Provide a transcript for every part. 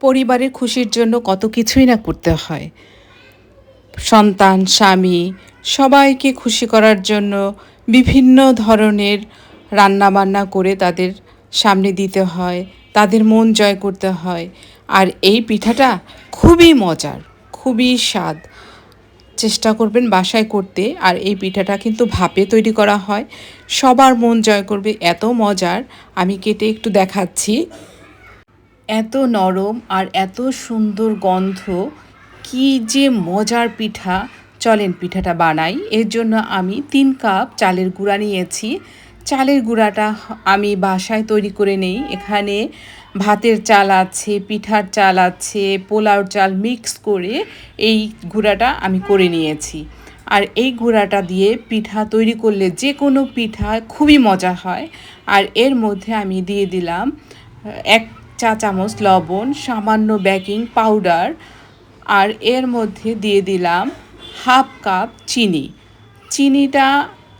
পরিবারের খুশির জন্য কত কিছুই না করতে হয়। সন্তান, স্বামী সবাইকে খুশি করার জন্য বিভিন্ন ধরনের রান্নাবান্না করে তাদের সামনে দিতে হয়, তাদের মন জয় করতে হয়। আর এই পিঠাটা খুবই মজার, খুবই স্বাদ। চেষ্টা করবেন বাসায় করতে। আর এই পিঠাটা কিন্তু ভাপে তৈরি করা হয়। সবার মন জয় করবে, এত মজার। আমি কেটে একটু দেখাচ্ছি। এত নরম আর এত সুন্দর গন্ধ, কি যে মজার পিঠা। চলেন পিঠাটা বানাই। এর জন্য আমি তিন কাপ চালের গুঁড়া নিয়েছি। চালের গুঁড়াটা আমি বাসায় তৈরি করে নেই। এখানে ভাতের চাল আছে, পিঠার চাল আছে, পোলাওর চাল মিক্স করে এই গুঁড়াটা আমি করে নিয়েছি। আর এই গুঁড়াটা দিয়ে পিঠা তৈরি করলে যে কোনো পিঠা খুবই মজা হয়। আর এর মধ্যে আমি দিয়ে দিলাম এক চা চামচ লবণ, সামান্য বেকিং পাউডার আর এর মধ্যে দিয়ে দিলাম হাফ কাপ চিনি। চিনিটা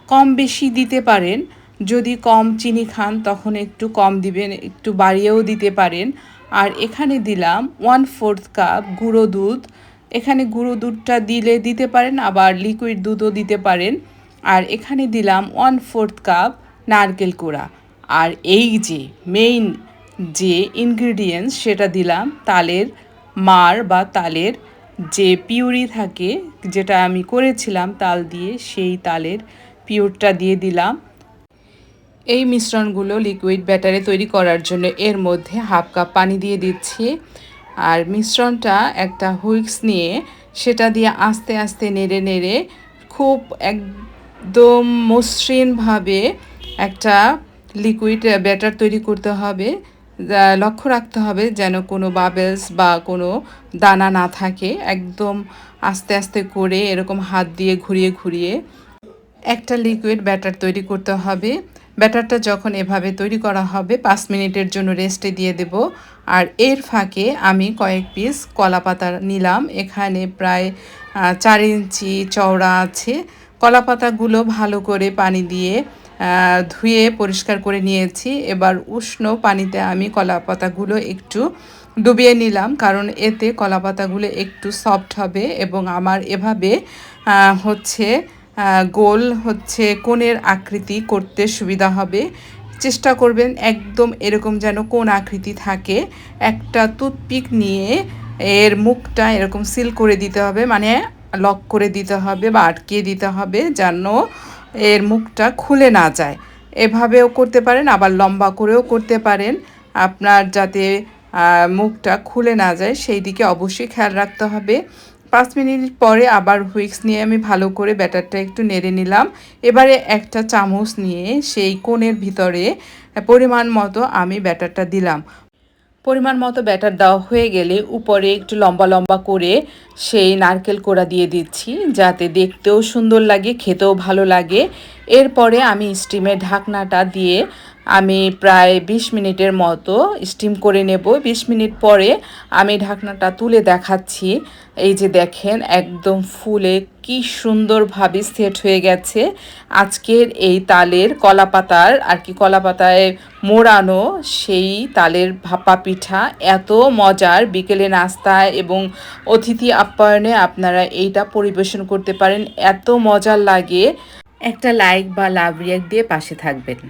কম বেশি দিতে পারেন। যদি কম চিনি খান, তখন একটু কম দিবেন, একটু বাড়িয়েও দিতে পারেন। আর এখানে দিলাম ওয়ান ফোর্থ কাপ গুঁড়ো দুধ। এখানে গুঁড়ো দুধটা দিলে দিতে পারেন, আবার লিকুইড দুধও দিতে পারেন। আর এখানে দিলাম ওয়ান ফোর্থ কাপ নারকেল কোড়া। আর এই যে মেইন যে ইনগ্রিডিয়েন্টস সেটা দিলাম, তালের মার বা তালের যে পিউরি থাকে, যেটা আমি করেছিলাম তাল দিয়ে, সেই তালের পিউরটা দিয়ে দিলাম। এই মিশ্রণগুলো লিকুইড ব্যাটারে তৈরি করার জন্য এর মধ্যে হাফ কাপ পানি দিয়ে দিচ্ছি। আর মিশ্রণটা একটা হুইক্স নিয়ে সেটা দিয়ে আস্তে আস্তে নেড়ে নেড়ে খুব একদম মসৃণভাবে একটা লিকুইড ব্যাটার তৈরি করতে হবে। লক্ষ্য রাখতে হবে যেন কোনো বাবেলস বা কোনো দানা না থাকে। একদম আস্তে আস্তে করে এরকম হাত দিয়ে ঘুরিয়ে ঘুরিয়ে একটা লিকুইড ব্যাটার তৈরি করতে হবে। ব্যাটারটা যখন এভাবে তৈরি করা হবে, পাঁচ মিনিটের জন্য রেস্টে দিয়ে দেব। আর এর ফাঁকে আমি কয়েক পিস কলা পাতা নিলাম। এখানে প্রায় চার ইঞ্চি চওড়া আছে। কলা পাতাগুলো ভালো করে পানি দিয়ে ধুয়ে পরিষ্কার করে নিয়েছি। এবার উষ্ণ পানিতে আমি কলা পাতাগুলো একটু ডুবিয়ে নিলাম, কারণ এতে কলা পাতাগুলো একটু সফট হবে এবং আমার এভাবে হচ্ছে গোল হচ্ছে কোণের আকৃতি করতে সুবিধা হবে। চেষ্টা করবেন একদম এরকম যেন কোন আকৃতি থাকে। একটা টুথপিক নিয়ে এর মুখটা এরকম সিল করে দিতে হবে মানে লক করে দিতে হবে বা আটকিয়ে দিতে হবে যেন এর মুখটা খুলে না যায়। এভাবেও করতে পারেন, আবার লম্বা করেও করতে পারেন। আপনার যাতে মুখটা খুলে না যায়, সেই দিকে অবশ্যই খেয়াল রাখতে হবে। পাঁচ মিনিট পরে আবার হুইক্স নিয়ে আমি ভালো করে ব্যাটারটা একটু নেড়ে নিলাম। এবারে একটা চামচ নিয়ে সেই কোণের ভিতরে পরিমাণ মতো আমি ব্যাটারটা দিলাম। পরিমাণ মতো ব্যাটার দেওয়া হয়ে গেলে উপরে একটু লম্বা লম্বা করে সেই নারকেল কোড়া দিয়ে দিচ্ছি, যাতে দেখতেও সুন্দর লাগে, খেতেও ভালো লাগে। এরপরে আমি স্টিমের ঢাকনাটা দিয়ে আমি প্রায় ২০ মিনিটের মতো স্টিম করে নেব। ২০ মিনিট পরে আমি ঢাকনাটা তুলে দেখাচ্ছি। এই যে দেখেন, একদম ফুলে কি সুন্দরভাবে সেট হয়ে গেছে। আজকের এই তালের কলা পাতার আর কি কলা পাতায় মোড়ানো সেই তালের ভাপা পিঠা এত মজার। বিকেলে নাস্তায় এবং অতিথি আপ্যায়নে আপনারা এইটা পরিবেশন করতে পারেন। এত মজার লাগে। একটা লাইক বা লাভ রিয়াক্ট দিয়ে পাশে থাকবেন।